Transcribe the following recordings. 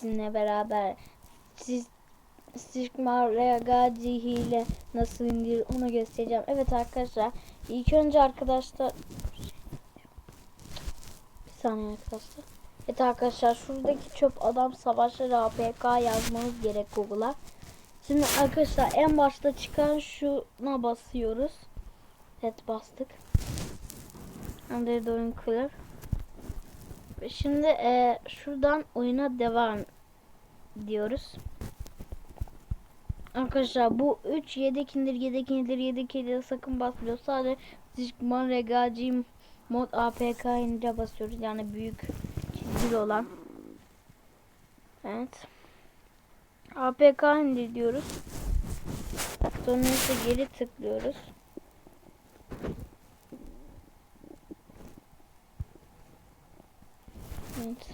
sizinle beraber. Siz Sigma Reagazi hile nasıl indir onu göstereceğim. Evet arkadaşlar ilk önce arkadaşlar bir saniye arkadaşlar. Evet arkadaşlar şuradaki çöp adam savaşları APK yazmanız gerek Google'a. Şimdi arkadaşlar en başta çıkan şuna basıyoruz. Evet bastık. Under oyun clear. Şimdi e, şuradan oyuna devam diyoruz. Arkadaşlar bu 3 yedek indir yedek indir yedek indir sakın basmıyor. Sadece Zigman Regaci mod APK indir'e basıyoruz. Yani büyük çizgili olan. Evet. APK indir diyoruz. Sonra ise geri tıklıyoruz.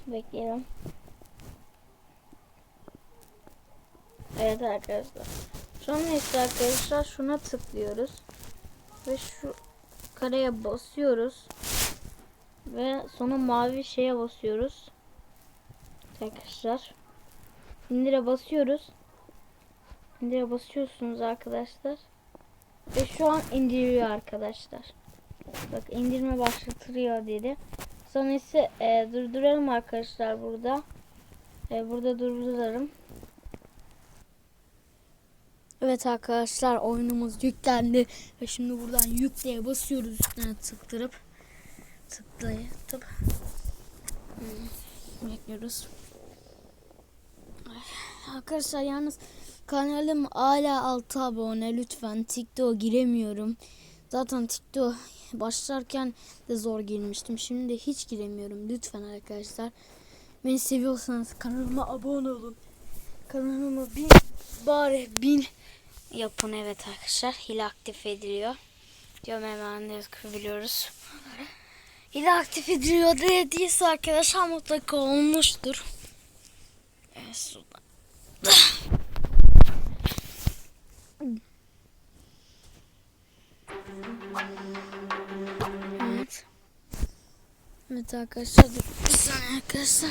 Bekleyelim. Evet arkadaşlar. Sonra ise arkadaşlar şuna tıklıyoruz. Ve şu kareye basıyoruz. Ve sonra mavi şeye basıyoruz. Arkadaşlar. İndire basıyoruz. İndire basıyorsunuz arkadaşlar. Ve şu an indiriyor arkadaşlar. Bak indirme başlatılıyor dedi. Sonra ise e, durduralım arkadaşlar burada. E, burada durduralım. Evet arkadaşlar oyunumuz yüklendi ve şimdi buradan yükleye basıyoruz üstüne tıktırıp tıklayatıp hmm, bekliyoruz. Ay, Arkadaşlar yalnız kanalım hala 6 abone lütfen TikTok'a giremiyorum. Zaten TikTok başlarken de zor girmiştim. Şimdi de hiç giremiyorum. Lütfen arkadaşlar. Beni seviyorsanız kanalıma abone olun. Kanalıma bir bari bin yapın evet arkadaşlar. Hile aktif ediliyor. Diyorum hemen de biliyoruz. Hile aktif ediliyor dediyse arkadaşlar mutlaka olmuştur. Evet sudan. Evet. Evet arkadaşlar bir saniye arkadaşlar.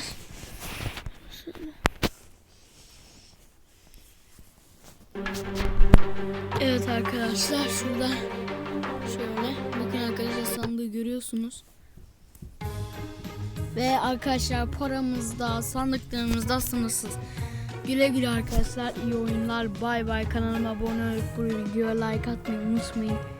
Evet arkadaşlar şurada şöyle bakın arkadaşlar sandığı görüyorsunuz. Ve arkadaşlar paramızda sandıklarımızda sınırsız. Güle güle arkadaşlar iyi oyunlar bay bay kanalıma abone olup bu videoya like atmayı unutmayın.